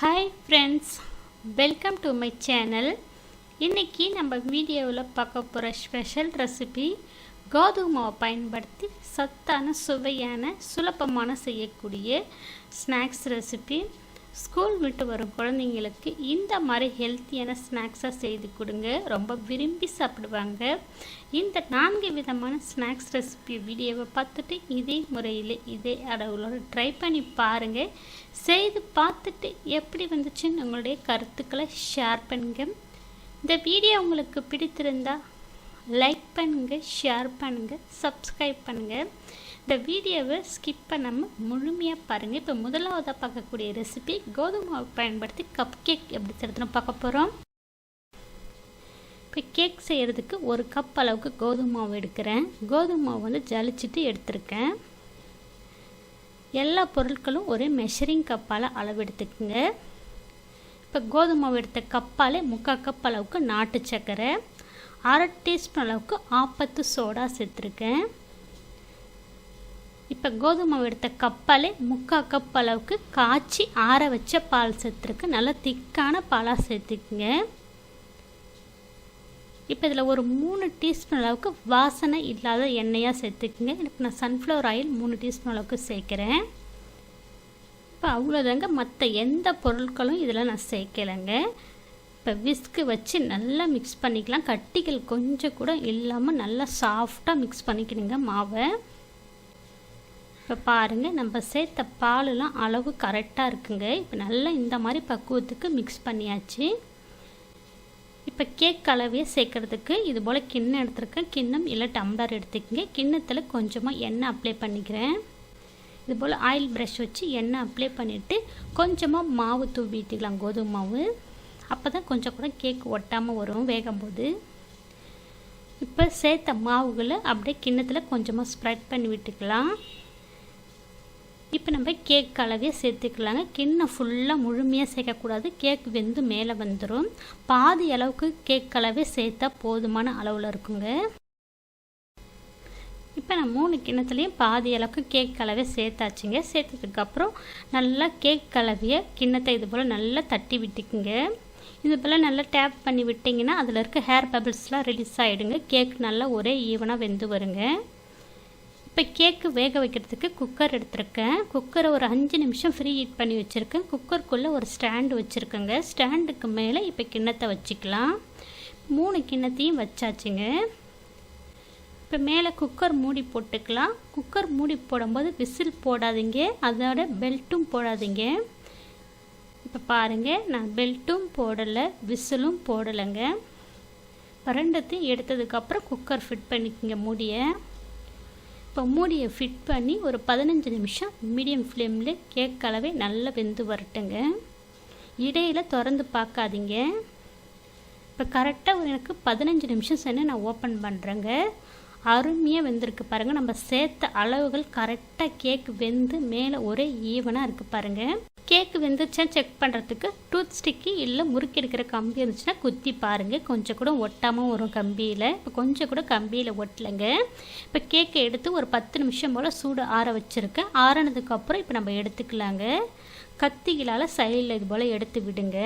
Hi friends welcome to my channel இன்றைக்கி நம்ம வீடியோவில் பார்க்க போகிற ஸ்பெஷல் ரெசிபி கோதுமை பயன்படுத்தி சத்தான சுவையான சுலபமான செய்யக்கூடிய ஸ்நாக்ஸ் ரெசிபி ஸ்கூல் விட்டு வரும் குழந்தைங்களுக்கு இந்த மாதிரி ஹெல்த்தியான ஸ்நாக்ஸாக செய்து கொடுங்க. ரொம்ப விரும்பி சாப்பிடுவாங்க. இந்த நான்கு விதமான ஸ்நாக்ஸ் ரெசிபி வீடியோவை பார்த்துட்டு இதே முறையில் இதே அளவுகளோட ட்ரை பண்ணி பாருங்கள் செய்து பார்த்துட்டு எப்படி வந்துச்சுன்னு உங்களுடைய கருத்துக்களை ஷேர் பண்ணுங்க. இந்த வீடியோ உங்களுக்கு பிடித்திருந்தா லைக் பண்ணுங்கள் ஷேர் பண்ணுங்கள் சப்ஸ்கிரைப் பண்ணுங்கள் இந்த வீடியோவை ஸ்கிப் பண்ணாமல் முழுமையாக பாருங்கள் இப்போ முதலாவதாக பார்க்கக்கூடிய ரெசிபி கோதுமை மாவு பயன்படுத்தி கப் கேக் எப்படி செய்யறதுன்னு பார்க்க போகிறோம் இப்போ கேக் செய்கிறதுக்கு ஒரு கப் அளவுக்கு கோதுமை மாவு எடுக்கிறேன். கோதுமை மாவு வந்து ஜலிச்சுட்டு எடுத்திருக்கேன். எல்லா பொருட்களும் ஒரே மெஷரிங் கப்பால் அளவு எடுத்துக்கோங்க. இப்போ கோதுமை மாவு எடுத்த கப்பால் முக்கால் கப் அளவுக்கு நாட்டு சர்க்கரை அரை டீஸ்பூன் அளவுக்கு ஆப்பத்து சோடா சேர்த்துருக்கேன். இப்போ கோதுமை எடுத்த கப்பாலே முக்கால் கப் அளவுக்கு காய்ச்சி ஆற வச்ச பால் சேர்த்துருக்கு. நல்லா திக்கான பாலாக சேர்த்துக்குங்க. இப்போ இதில் ஒரு மூணு டீஸ்பூன் அளவுக்கு வாசனை இல்லாத எண்ணெயாக சேர்த்துக்குங்க. எனக்கு நான் சன்ஃப்ளவர் ஆயில் மூணு டீஸ்பூன் அளவுக்கு சேர்க்குறேன். இப்போ அவ்வளோதாங்க மற்ற எந்த பொருட்களும் இதில் நான் சேர்க்கலைங்க. இப்போ விஸ்க்கு வச்சு நல்லா மிக்ஸ் பண்ணிக்கலாம். கட்டிகள் கொஞ்சம் கூட இல்லாமல் நல்லா சாஃப்டாக மிக்ஸ் பண்ணிக்கணுங்க மாவை. இப்போ பாருங்கள் நம்ம சேர்த்த பாலெலாம் அளவு கரெக்டாக இருக்குங்க. இப்போ நல்லா இந்த மாதிரி பக்குவத்துக்கு மிக்ஸ் பண்ணியாச்சு. இப்போ கேக் அளவையை சேர்க்குறதுக்கு இது போல் கிண்ணம் எடுத்துருக்கேன். கிண்ணம் இல்லை டம்ளர் எடுத்துக்கங்க. கிண்ணத்தில் கொஞ்சமாக எண்ணெய் அப்ளை பண்ணிக்கிறேன். இது போல் ஆயில் ப்ரஷ் வச்சு எண்ணெய் அப்ளை பண்ணிவிட்டு கொஞ்சமாக மாவு தூவிட்டுக்கலாம் கோதுமை மாவு. அப்போ தான் கொஞ்சம் கூட கேக் ஒட்டாமல் வரும் வேகும்போது. இப்போ சேர்த்த மாவுகளை அப்படியே கிண்ணத்தில் கொஞ்சமாக ஸ்ப்ரெட் பண்ணி விட்டுக்கலாம். இப்போ நம்ம கேக் அளவே சேர்த்துக்கலாங்க. கிண்ணம் ஃபுல்லாக முழுமையாக சேர்க்கக்கூடாது. கேக் வெந்து மேலே வந்துடும் பாதி அளவுக்கு கேக் அளவே சேர்த்தா போதுமான அளவில் இருக்குங்க. இப்போ நான் மூணு கிண்ணத்துலேயும் பாதி அளவுக்கு கேக் கலவை சேர்த்தாச்சுங்க. சேர்த்ததுக்கப்புறம் நல்லா கேக் கலவையை கிண்ணத்தை இது போல் நல்லா தட்டி விட்டுக்குங்க. இது போல் நல்லா டேப் பண்ணி விட்டிங்கன்னா அதில் இருக்க ஹேர் பபிள்ஸ்லாம் ரிலீஸ் ஆகிடுங்க கேக் நல்லா ஒரே ஈவனாக வெந்து வருங்க. இப்போ கேக்கு வேக வைக்கிறதுக்கு குக்கர் எடுத்திருக்கேன். குக்கரை ஒரு அஞ்சு நிமிஷம் ஃப்ரீ ஹீட் பண்ணி வச்சுருக்கேன். குக்கருக்குள்ளே ஒரு ஸ்டாண்டு வச்சுருக்கேங்க. ஸ்டாண்டுக்கு மேலே இப்போ கிண்ணத்தை வச்சுக்கலாம். மூணு கிண்ணத்தையும் வச்சாச்சுங்க. இப்போ மேலே குக்கர் மூடி போட்டுக்கலாம். குக்கர் மூடி போடும்போது விசில் போடாதீங்க. அதோட பெல்ட்டும் போடாதீங்க. இப்போ பாருங்கள் நான் பெல்ட்டும் போடலை விசிலும் போடலைங்க. ரெண்டத்தையும் எடுத்ததுக்கப்புறம் குக்கர் ஃபிட் பண்ணிக்கோங்க மூடியை. இப்போ மூடியை ஃபிட் பண்ணி ஒரு பதினஞ்சு நிமிஷம் மீடியம் ஃப்ளேமில் கேக் கலவை நல்லா வெந்து வரட்டுங்க. இடையில் திறந்து பார்க்காதீங்க. இப்போ கரெக்டாக ஒரு எனக்கு பதினஞ்சு நிமிஷம் சென்று நான் ஓப்பன் பண்ணுறேங்க. அருமையாக வெந்திருக்கு பாருங்கள் நம்ம சேர்த்த அளவுகள் கரெக்டாக கேக் வெந்து மேலே ஒரே ஈவனாக இருக்குது பாருங்கள் கேக்கு வெந்துச்சா செக் பண்ணுறதுக்கு டூத் ஸ்டிக்கு இல்லை முறுக்கி எடுக்கிற கம்பி இருந்துச்சுன்னா குத்தி பாருங்கள் கொஞ்சம் கூட ஒட்டாமல் வரும் கம்பியில். இப்போ கொஞ்சம் கூட கம்பியில் ஒட்டலைங்க. இப்போ கேக்கை எடுத்து ஒரு பத்து நிமிஷம் போல் சூடு ஆற வச்சுருக்கேன் ஆறினதுக்கப்புறம் இப்போ நம்ம எடுத்துக்கலாங்க. கத்திகளால் சைடில் இது போல் எடுத்து விடுங்க.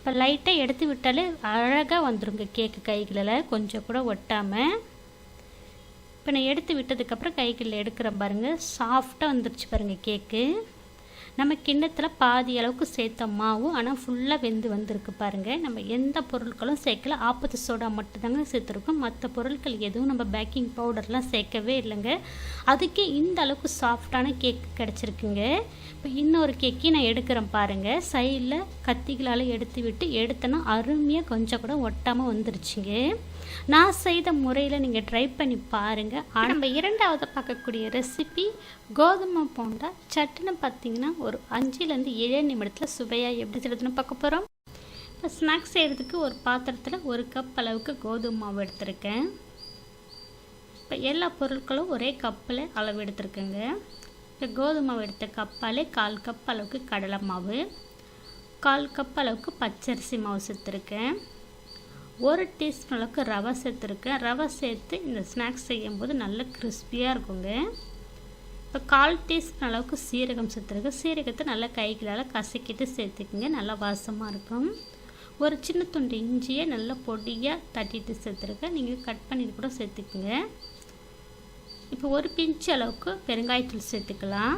இப்போ லைட்டாக எடுத்து விட்டாலே அழகாக வந்துடுங்க கேக்கு கைகளில். கொஞ்சம் கூட ஒட்டாமல் இப்போ நான் எடுத்து விட்டதுக்கப்புறம் கைகளில் எடுக்கிறேன் பாருங்கள் சாஃப்டாக வந்துருச்சு பாருங்கள் கேக்கு நம்ம கிண்ணத்தில் பாதி அளவுக்கு சேர்த்த மாவு ஆனால் ஃபுல்லாக வெந்து வந்திருக்கு பாருங்கள் நம்ம எந்த பொருட்களும் சேர்க்கல. ஆப்பத்து சோடா மட்டும்தாங்க சேர்த்துருக்கோம். மற்ற பொருட்கள் எதுவும் நம்ம பேக்கிங் பவுடர்லாம் சேர்க்கவே இல்லைங்க. அதுக்கே இந்த அளவுக்கு சாஃப்டான கேக் கிடச்சிருக்குங்க. இப்போ இன்னொரு கேக்கி நான் எடுக்கிறேன் பாருங்கள் சைடில் கத்திகளால் எடுத்து விட்டு எடுத்தேன்னா அருமையாக கொஞ்சம் கூட ஒட்டாமல் வந்துருச்சுங்க. நான் செய்த முறையில் நீங்கள் ட்ரை பண்ணி பாருங்கள் நம்ம இரண்டாவது பார்க்கக்கூடிய ரெசிபி கோதுமை போண்டா. சட்டுன்னு பார்த்தீங்கன்னா ஒரு அஞ்சுலேருந்து ஏழு நிமிடத்தில் சுவையாக எப்படி செய்யறதுன்னு பார்க்க போகிறோம் இப்போ ஸ்நாக்ஸ் செய்கிறதுக்கு ஒரு பாத்திரத்தில் ஒரு கப் அளவுக்கு கோதுமை மாவு எடுத்திருக்கேன். இப்போ எல்லா பொருட்களும் ஒரே கப்பில் அளவு எடுத்திருக்கேங்க. இப்போ கோதுமை மாவு எடுத்த கப்பாலே கால் கப் அளவுக்கு கடலை மாவு கால் கப் அளவுக்கு பச்சரிசி மாவு சேர்த்துருக்கேன். ஒரு டீஸ்பூன் அளவுக்கு ரவை சேர்த்துருக்கேன். ரவை சேர்த்து இந்த ஸ்நாக்ஸ் செய்யும்போது நல்ல கிறிஸ்பியாக இருக்குங்க. இப்போ கால் டீஸ்பூன் அளவுக்கு சீரகம் சேர்த்துருக்கு சீரகத்தை நல்லா கைகளால் கசக்கிட்டு சேர்த்துக்குங்க. நல்லா வாசமாக இருக்கும். ஒரு சின்ன துண்டு இஞ்சியை நல்லா பொடியாக தட்டிட்டு சேர்த்துருக்கேன். நீங்கள் கட் பண்ணிட்டு கூட சேர்த்துக்குங்க. இப்போ ஒரு பிஞ்சு அளவுக்கு பெருங்காயத்தூள் சேர்த்துக்கலாம்.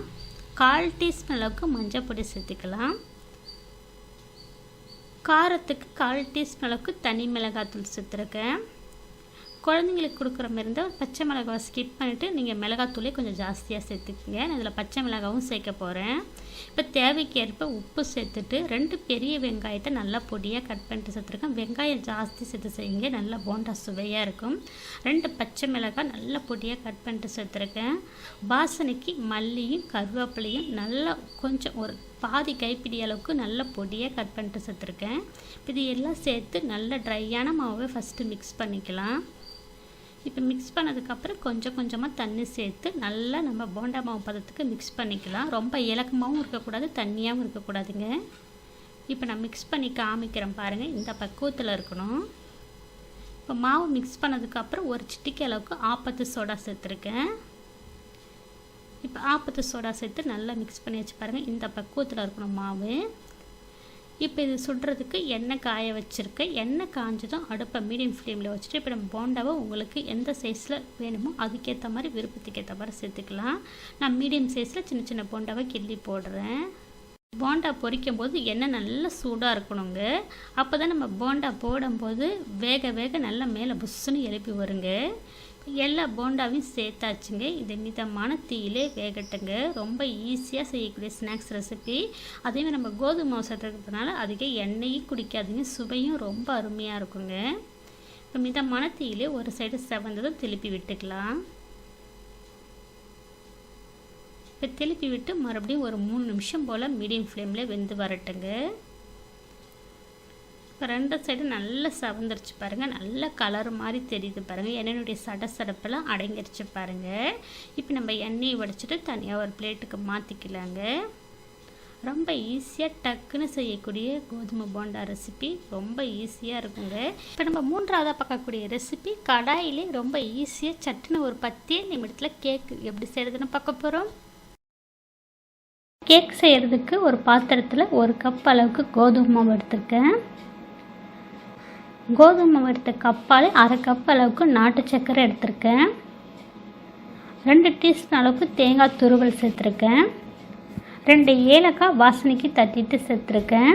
கால் டீஸ்பூன் அளவுக்கு மஞ்சள் பொடி சேர்த்துக்கலாம். காரத்துக்கு கால் டீஸ்பூன் அளவுக்கு தனி மிளகாத்தூள் சேர்த்துருக்கேன். குழந்தைங்களுக்கு கொடுக்குற மாதிரி இருந்தால் பச்சை மிளகாவை ஸ்கிப் பண்ணிவிட்டு நீங்கள் மிளகாத்தூளே கொஞ்சம் ஜாஸ்தியாக சேர்த்துக்குங்க. நான் இதில் பச்சை மிளகாவும் சேர்க்க போகிறேன் இப்போ தேவைக்கேற்ப உப்பு சேர்த்துட்டு ரெண்டு பெரிய வெங்காயத்தை நல்லா பொடியாக கட் பண்ணிட்டு சேர்த்துருக்கேன். வெங்காயம் ஜாஸ்தி சேர்த்து செய்யுங்க. நல்லா போண்டா சுவையாக இருக்கும். ரெண்டு பச்சை மிளகாய் நல்லா பொடியாக கட் பண்ணிட்டு சேர்த்துருக்கேன். வாசனைக்கு மல்லியும் கருவேப்பிலையும் நல்லா கொஞ்சம் ஒரு பாதி கைப்பிடி அளவுக்கு நல்ல பொடியாக கட் பண்ணிட்டு சேர்த்துருக்கேன். இது எல்லாம் சேர்த்து நல்ல ட்ரையான மாவை ஃபஸ்ட்டு மிக்ஸ் பண்ணிக்கலாம். இப்போ மிக்ஸ் பண்ணதுக்கப்புறம் கொஞ்சம் கொஞ்சமாக தண்ணி சேர்த்து நல்லா நம்ம போண்டா மாவு பதத்துக்கு மிக்ஸ் பண்ணிக்கலாம். ரொம்ப இலக்கமாகவும் இருக்கக்கூடாது தண்ணியாகவும் இருக்கக்கூடாதுங்க. இப்போ நான் மிக்ஸ் பண்ணி காமிக்கிறேன் பாருங்கள் இந்த பக்குவத்தில் இருக்கணும். இப்போ மாவு மிக்ஸ் பண்ணதுக்கப்புறம் ஒரு சிட்டிக்கு அளவுக்கு ஆப்பத்து சோடா சேர்த்துருக்கேன். இப்போ ஆப்பத்து சோடா சேர்த்து நல்லா மிக்ஸ் பண்ணி வச்சு பாருங்கள் இந்த பக்குவத்தில் இருக்கணும் மாவு. இப்போ இது சுடுறதுக்கு எண்ணெய் காய வச்சுருக்கேன் எண்ணெய் காஞ்சதும் அடுப்பை மீடியம் ஃப்ளேமில் வச்சுட்டு இப்போ நம்ம போண்டாவை உங்களுக்கு எந்த சைஸில் வேணுமோ அதுக்கேற்ற மாதிரி விருப்பத்துக்கு ஏற்ற மாதிரி சேர்த்துக்கலாம். நான் மீடியம் சைஸில் சின்ன சின்ன போண்டாவை கிள்ளி போடுறேன். போண்டா பொரிக்கும் போது எண்ணெய் நல்லா சூடாக இருக்கணுங்க. அப்போ தான் நம்ம போண்டா போடும்போது வேக வேக நல்லா மேலே புஷ்ஷுன்னு எழுப்பி வருங்க. எல்லா போண்டாவையும் சேர்த்தாச்சுங்க. இது மிதமான தீயிலே வேகட்டுங்க. ரொம்ப ஈஸியாக செய்யக்கூடிய ஸ்நாக்ஸ் ரெசிபி. அதேமாதிரி நம்ம கோதுமை மாவு சேர்த்துக்கிறதுனால அதிக எண்ணெயும் குடிக்காதுங்க. சுவையும் ரொம்ப அருமையாக இருக்குங்க. இப்போ மிதமான தீயிலே ஒரு சைடு செவந்ததும் திருப்பி விட்டுக்கலாம். இப்போ திருப்பி விட்டு மறுபடியும் ஒரு மூணு நிமிஷம் போல் மீடியம் ஃப்ளேமில் வெந்து வரட்டுங்க. ரெண்டு சைடு நல்லா சவந்துருச்சு பாருங்கள் நல்ல கலர் மாதிரி தெரியுது பாருங்கள் எண்ணெயுடைய சட சடப்பெல்லாம் அடங்கிருச்சு பாருங்கள் இப்போ நம்ம எண்ணெயை வடிச்சிட்டு தனியாக ஒரு பிளேட்டுக்கு மாற்றிக்கலாங்க ரொம்ப ஈஸியாக டக்குன்னு செய்யக்கூடிய கோதுமை போண்டா ரெசிபி ரொம்ப ஈஸியாக இருக்குங்க. இப்போ நம்ம மூன்றாவதாக பார்க்கக்கூடிய ரெசிபி கடாயிலே ரொம்ப ஈஸியாக சட்டுன்னு ஒரு பத்தே நிமிடத்தில் கேக் எப்படி செய்கிறதுன்னு பார்க்க போகிறோம் கேக் செய்கிறதுக்கு ஒரு பாத்திரத்தில் ஒரு கப் அளவுக்கு கோதுமை மாவு எடுத்திருக்கேன். கோதுமை எடுத்த கப்பால் அரை கப் அளவுக்கு நாட்டு சர்க்கரை எடுத்திருக்கேன். ரெண்டு டீஸ்பூன் அளவுக்கு தேங்காய் துருவல் சேர்த்துருக்கேன். ரெண்டு ஏலக்காய் வாசனைக்கு தட்டிட்டு சேர்த்துருக்கேன்.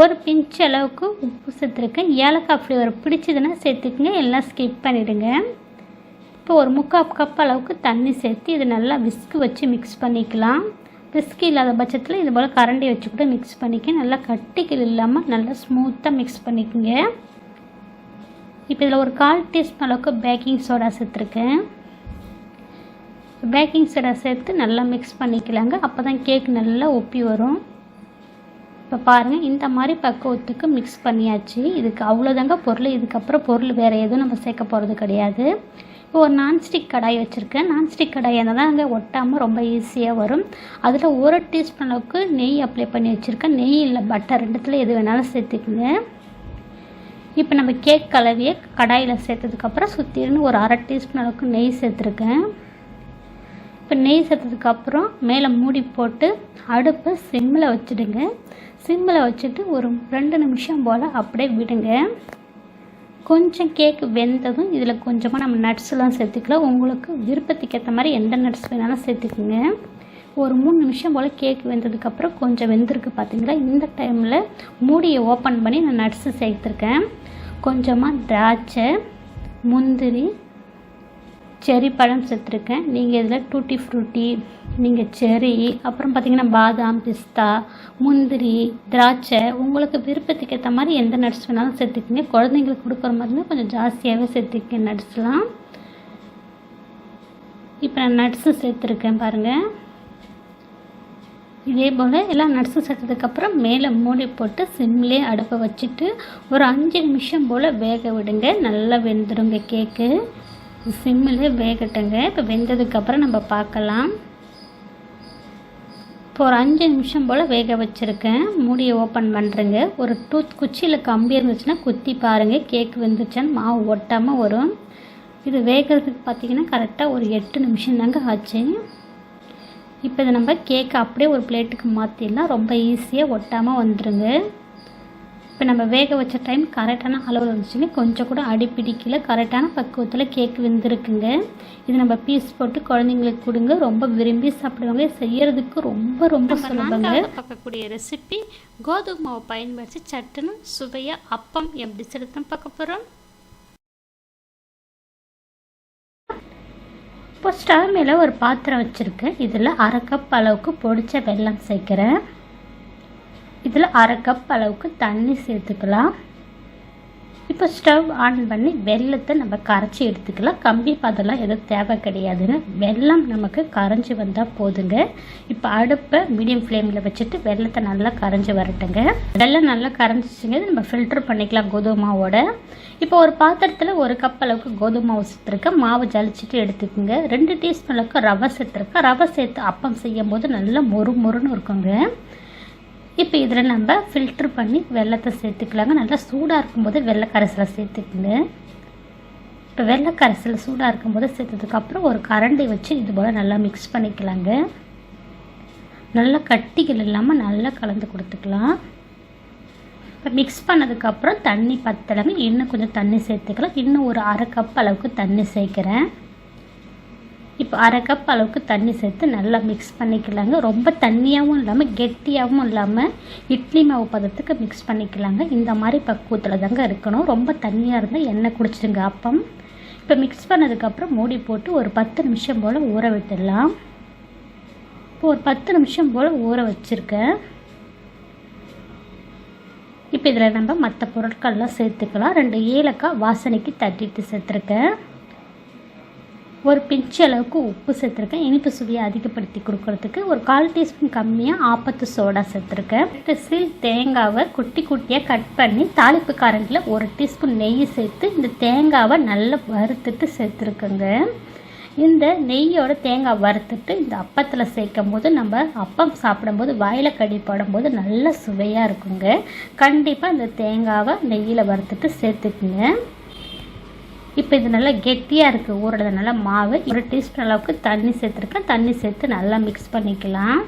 ஒரு பிஞ்ச் அளவுக்கு உப்பு சேர்த்துருக்கேன். ஏலக்காய் ஃப்ளேவர் பிடிச்சதுன்னா சேர்த்துக்குங்க எல்லாம் ஸ்கிப் பண்ணிவிடுங்க இப்போ ஒரு முக்கால் கப் அளவுக்கு தண்ணி சேர்த்து இது நல்லா விஸ்கு வச்சு மிக்ஸ் பண்ணிக்கலாம். ரிஸ்க் இல்லாத பட்சத்தில் இது போல் கரண்டி வச்சு கூட மிக்ஸ் பண்ணிக்க நல்லா கட்டிகள் இல்லாமல் நல்லா ஸ்மூத்தாக மிக்ஸ் பண்ணிக்கோங்க. இப்போ இதில் ஒரு கால் டீஸ்பூன் அளவுக்கு பேக்கிங் சோடா சேர்த்துருக்கேன். பேக்கிங் சோடா சேர்த்து நல்லா மிக்ஸ் பண்ணிக்கலாங்க. அப்போ தான் கேக் நல்லா ஒப்பி வரும். இப்போ பாருங்கள் இந்த மாதிரி பக்குவத்துக்கு மிக்ஸ் பண்ணியாச்சு. இதுக்கு அவ்வளோதாங்க பொருள். இதுக்கப்புறம் பொருள் வேறு எதுவும் நம்ம சேர்க்க போகிறது கிடையாது. இப்போ ஒரு நான்ஸ்டிக் கடாய் வச்சுருக்கேன். நான்ஸ்டிக் கடாய் இருந்தால் தான் அங்கே ஒட்டாமல் ரொம்ப ஈஸியாக வரும். அதில் ஒரு டீஸ்பூன் அளவுக்கு நெய் அப்ளை பண்ணி வச்சுருக்கேன். நெய் இல்லை பட்டர் ரெண்டுத்தில் எது வேணாலும் சேர்த்துக்குங்க. இப்போ நம்ம கேக் கலவையை கடாயில் சேர்த்ததுக்கப்புறம் சுற்றின்னு ஒரு அரை டீஸ்பூன் அளவுக்கு நெய் சேர்த்துருக்கேன். இப்போ நெய் சேர்த்ததுக்கப்புறம் மேலே மூடி போட்டு அடுப்பை சிம்மில் வச்சுடுங்க. சிம்மில் வச்சுட்டு ஒரு ரெண்டு நிமிஷம் போல் அப்படியே விடுங்க. கொஞ்சம் கேக் வெந்ததும் இதில் கொஞ்சமாக நம்ம நட்ஸ்லாம் சேர்த்துக்கலாம். உங்களுக்கு விருப்பத்துக்கு ஏற்ற மாதிரி எந்த நட்ஸ் வேணாலும் சேர்த்துக்குங்க. ஒரு மூணு நிமிஷம் போல் கேக் வெந்ததுக்கப்புறம் கொஞ்சம் வெந்திருக்கு பார்த்தீங்களா இந்த டைமில் மூடியை ஓப்பன் பண்ணி நான் நட்ஸு சேர்த்துருக்கேன். கொஞ்சமாக திராட்சை முந்திரி செரி பழம் சேர்த்துருக்கேன் நீங்கள் இதில் டூட்டி ஃப்ரூட்டி நீங்கள் செரி அப்புறம் பார்த்திங்கன்னா பாதாம் பிஸ்தா முந்திரி திராட்சை உங்களுக்கு விருப்பத்துக்கு ஏற்ற மாதிரி எந்த நட்ஸ் வேணாலும் சேர்த்துக்கிங்க. குழந்தைங்களுக்கு கொடுக்குற மாதிரி இருந்தால் கொஞ்சம் ஜாஸ்தியாகவே சேர்த்துக்க நட்ஸ்லாம் இப்போ நான் நட்ஸு சேர்த்துருக்கேன் பாருங்கள் இதே போல் எல்லாம் நட்ஸு சேர்த்ததுக்கப்புறம் மேலே மூடி போட்டு சிம்லே அடுப்பை வச்சுட்டு ஒரு அஞ்சு நிமிஷம் போல் வேக விடுங்க. நல்லா வெந்துடுங்க கேக்கு சிம்மில் வேகட்டுங்க. இப்போ வெந்ததுக்கப்புறம் நம்ம பார்க்கலாம். இப்போ ஒரு அஞ்சு நிமிஷம் போல் வேக வச்சுருக்கேன். மூடியை ஓப்பன் பண்ணுறேங்க ஒரு டூத் குச்சியில் கம்பி இருந்துச்சுன்னா குத்தி பாருங்கள் கேக் வெந்துச்சான்னு மாவு ஒட்டாமல் வரும். இது வேகிறதுக்கு பார்த்தீங்கன்னா கரெக்டாக ஒரு எட்டு நிமிஷம் தாங்க ஆச்சு. இப்போ இதை நம்ம கேக்கை அப்படியே ஒரு பிளேட்டுக்கு மாற்றிடலாம் ரொம்ப ஈஸியாக ஒட்டாமல் வந்துடுங்க இப்போ நம்ம வேக வச்ச டைம் கரெக்டான அளவில் இருந்துச்சுங்க கொஞ்சம் கூட அடி பிடிக்கல. கரெக்டான பக்குவத்தில் கேக் வெந்திருக்குங்க. இது நம்ம பீஸ் போட்டு குழந்தைங்களுக்கு கொடுங்க. ரொம்ப விரும்பி சாப்பிடுவாங்க. செய்யறதுக்கு ரொம்ப ரொம்ப சுலபங்க. பார்க்கக்கூடிய ரெசிபி கோதுமை மாவு பயன்படுத்தி சட்டுன்னு சுவையாக அப்பம் எப்படி செலுத்தணும் பார்க்க போகிறோம் இப்போ ஸ்டவ் மேலே ஒரு பாத்திரம் வச்சுருக்கேன். இதில் அரை கப் அளவுக்கு பொடிச்ச வெல்லம் சேர்க்குறேன். இதில் அரை கப் அளவுக்கு தண்ணி சேர்த்துக்கலாம். இப்போ ஸ்டவ் ஆன் பண்ணி வெள்ளத்தை நம்ம கரைச்சி எடுத்துக்கலாம். கம்பி பதெல்லாம் எதுவும் தேவை கிடையாதுங்க வெல்லம் நமக்கு கரைஞ்சி வந்தால் போதுங்க. இப்போ அடுப்பை மீடியம் ஃப்ளேமில் வச்சுட்டு வெள்ளத்தை நல்லா கரைஞ்சி வரட்டுங்க. வெள்ளம் நல்லா கரைஞ்சிச்சுங்க. நம்ம ஃபில்டர் பண்ணிக்கலாம் கோதுமை மாவோட. இப்போ ஒரு பாத்திரத்தில் ஒரு கப் அளவுக்கு கோதுமை மாவு சேர்த்துருக்கேன். மாவு ஜலிச்சுட்டு எடுத்துக்கோங்க. ரெண்டு டீஸ்பூன் அளவுக்கு ரவை சேர்த்துருக்கேன். ரவை சேர்த்து அப்பம் செய்யும் போது நல்லா மொறு மொறுன்னு இருக்குங்க. இப்போ இதில் நம்ம ஃபில்ட்ரு பண்ணி வெள்ளத்தை சேர்த்துக்கலாங்க. நல்லா சூடாக இருக்கும்போது வெள்ளை கரைசலை சேர்த்துக்குங்க. இப்போ வெள்ளை கரைசல் சூடாக இருக்கும்போது சேர்த்ததுக்கப்புறம் ஒரு கரண்டி வச்சு இது போல் நல்லா மிக்ஸ் பண்ணிக்கலாங்க. நல்லா கட்டிகள் இல்லாமல் நல்லா கலந்து கொடுத்துக்கலாம். இப்போ மிக்ஸ் பண்ணதுக்கப்புறம் தண்ணி பத்தலைங்க. இன்னும் கொஞ்சம் தண்ணி சேர்த்துக்கலாம். இன்னும் ஒரு அரை கப் அளவுக்கு தண்ணி சேர்க்குறேன். இப்போ அரை கப் அளவுக்கு தண்ணி சேர்த்து நல்லா மிக்ஸ் பண்ணிக்கலாங்க. ரொம்ப தண்ணியாகவும் இல்லாமல் கெட்டியாகவும் இல்லாமல் இட்லி மாவு பதத்துக்கு மிக்ஸ் பண்ணிக்கலாங்க. இந்த மாதிரி பக்குவத்தில் தாங்க இருக்கணும். ரொம்ப தண்ணியாக இருந்தால் எண்ணெய் குடிச்சிடுங்க அப்பம். இப்போ மிக்ஸ் பண்ணதுக்கப்புறம் மூடி போட்டு ஒரு பத்து நிமிஷம் போல் ஊற விட்டுடலாம். இப்போ ஒரு பத்து நிமிஷம் போல் ஊற வச்சுருக்கேன். இப்போ இதில் நம்ம மற்ற பொருட்கள்லாம் சேர்த்துக்கலாம். ரெண்டு ஏலக்காய் வாசனைக்கு தட்டிட்டு சேர்த்துருக்கேன். ஒரு பிஞ்சு அளவுக்கு உப்பு சேர்த்துருக்கேன். இனிப்பு சுவையை அதிகப்படுத்தி கொடுக்கறதுக்கு ஒரு கால் டீஸ்பூன் கம்மியாக ஆப்பத்து சோடா சேர்த்துருக்கேன். சில் தேங்காவை குட்டி குட்டியாக கட் பண்ணி தாளிப்பு காரண்டில் ஒரு டீஸ்பூன் நெய் சேர்த்து இந்த தேங்காவை நல்லா வறுத்துட்டு சேர்த்துருக்கேங்க. இந்த நெய்யோட தேங்காய் வறுத்துட்டு இந்த அப்பத்தில் சேர்க்கும் போது நம்ம அப்பம் சாப்பிடும்போது வாயில் கடி போடும்போது நல்ல சுவையாக இருக்குங்க. கண்டிப்பாக இந்த தேங்காவை நெய்யில் வறுத்துட்டு சேர்த்துக்குங்க. இப்போ இது நல்லா கெட்டியாக இருக்குது ஊறுறதுனால மாவு. ஒரு டீஸ்பூன் அளவுக்கு தண்ணி சேர்த்துருக்கேன். தண்ணி சேர்த்து நல்லா மிக்ஸ் பண்ணிக்கலாம்.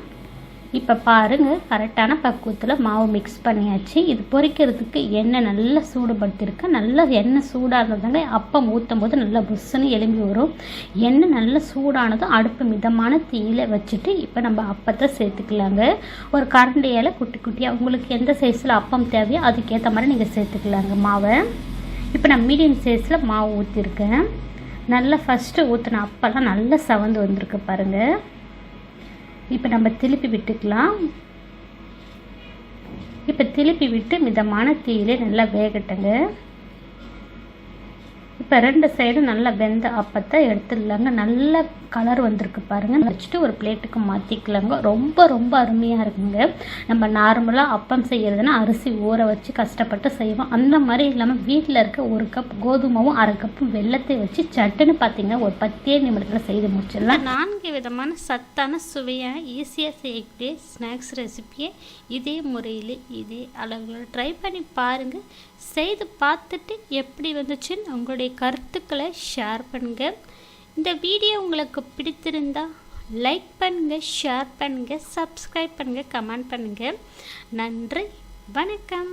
இப்போ பாருங்கள் கரெக்டான பக்குவத்தில் மாவு மிக்ஸ் பண்ணியாச்சு. இது பொரிக்கிறதுக்கு எண்ணெய் நல்லா சூடுபடுத்தியிருக்கேன் நல்லா எண்ணெய் சூடாக அப்பம் ஊற்றும் போது நல்லா புஷ்ஷுன்னு எலும்பி வரும். எண்ணெய் நல்லா சூடானதும் அடுப்பு மிதமான தீயில வச்சுட்டு இப்போ நம்ம அப்பத்தை சேர்த்துக்கலாங்க. ஒரு கரண்டியால் குட்டி குட்டியாக உங்களுக்கு எந்த சைஸில் அப்பம் தேவையோ அதுக்கேற்ற மாதிரி நீங்கள் சேர்த்துக்கலாங்க மாவை. இப்போ நான் மீடியம் சைஸில் மாவு ஊற்றிருக்கேன் நல்லா ஃபஸ்ட்டு ஊற்றின அப்பெல்லாம் நல்லா சவந்து வந்திருக்கு பாருங்கள் இப்போ நம்ம திருப்பி விட்டுக்கலாம். இப்போ திருப்பி விட்டு மிதமான தீயிலே நல்லா வேகட்டுங்க. இப்போ ரெண்டு சைடும் நல்லா வெந்த அப்பத்தை எடுத்துடலாங்க. நல்ல கலர் வந்திருக்கு பாருங்கள் வச்சுட்டு ஒரு பிளேட்டுக்கு மாற்றிக்கலாங்க ரொம்ப ரொம்ப அருமையாக இருக்குங்க. நம்ம நார்மலாக அப்பம் செய்கிறதுனா அரிசி ஊற வச்சு கஷ்டப்பட்டு செய்வோம். அந்த மாதிரி இல்லாமல் வீட்டில் இருக்க ஒரு கப் கோதுமாவும் அரை கப்பும் வெள்ளத்தை வச்சு சட்டுன்னு பார்த்தீங்கன்னா ஒரு பத்தே நிமிடத்தில் செய்து முடிச்சிடலாம். நான்கு விதமான சத்தான சுவையாக ஈஸியாக செய்யக்கூடிய ஸ்நாக்ஸ் ரெசிபியை இதே முறையில் இதே அளவில் ட்ரை பண்ணி பாருங்கள் செய்து பார்த்துட்டு எப்படி வந்துச்சுன்னு உங்களுடைய கருத்துக்களை ஷேர் பண்ணுங்கள் இந்த வீடியோ உங்களுக்கு பிடித்திருந்தா லைக் பண்ணுங்கள் ஷேர் பண்ணுங்கள் சப்ஸ்கிரைப் பண்ணுங்கள் கமெண்ட் பண்ணுங்கள் நன்றி வணக்கம்.